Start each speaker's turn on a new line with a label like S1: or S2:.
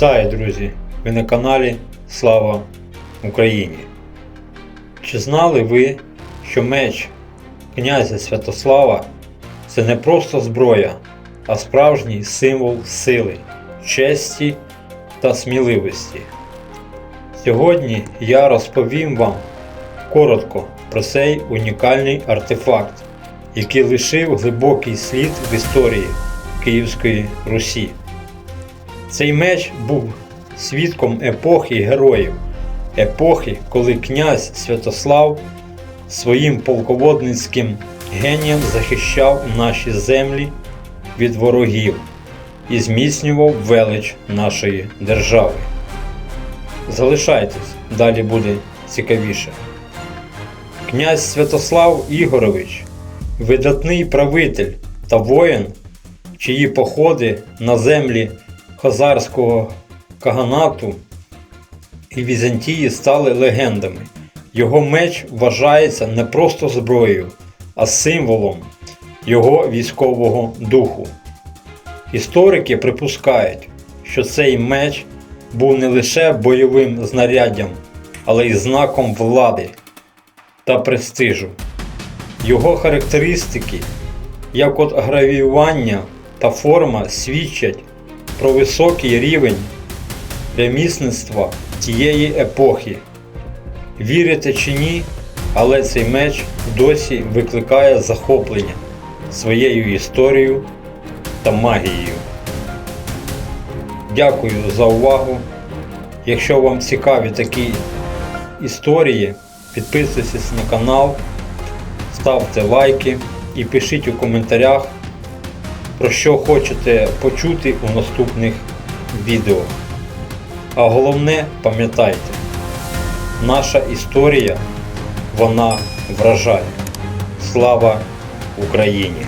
S1: Вітаю, друзі! Ви на каналі Слава Україні! Чи знали ви, що меч князя Святослава це не просто зброя, а справжній символ сили, честі та сміливості? Сьогодні я розповім вам коротко про цей унікальний артефакт, який лишив глибокий слід в історії Київської Русі. Цей меч був свідком епохи героїв, епохи, коли князь Святослав своїм полководницьким генієм захищав наші землі від ворогів і зміцнював велич нашої держави. Залишайтесь, далі буде цікавіше. Князь Святослав Ігорович, видатний правитель та воїн, чиї походи на землі Хазарського каганату і Візантії стали легендами. Його меч вважається не просто зброєю, а символом його військового духу. Історики припускають, що цей меч був не лише бойовим знаряддям, але й знаком влади та престижу. Його характеристики, як от гравіювання та форма, свідчать про високий рівень ремісництва тієї епохи. Вірите чи ні, але цей меч досі викликає захоплення своєю історією та магією. Дякую за увагу. Якщо вам цікаві такі історії, підписуйтесь на канал, ставте лайки і пишіть у коментарях, про що хочете почути у наступних відео. А головне, пам'ятайте, наша історія, вона вражає. Слава Україні!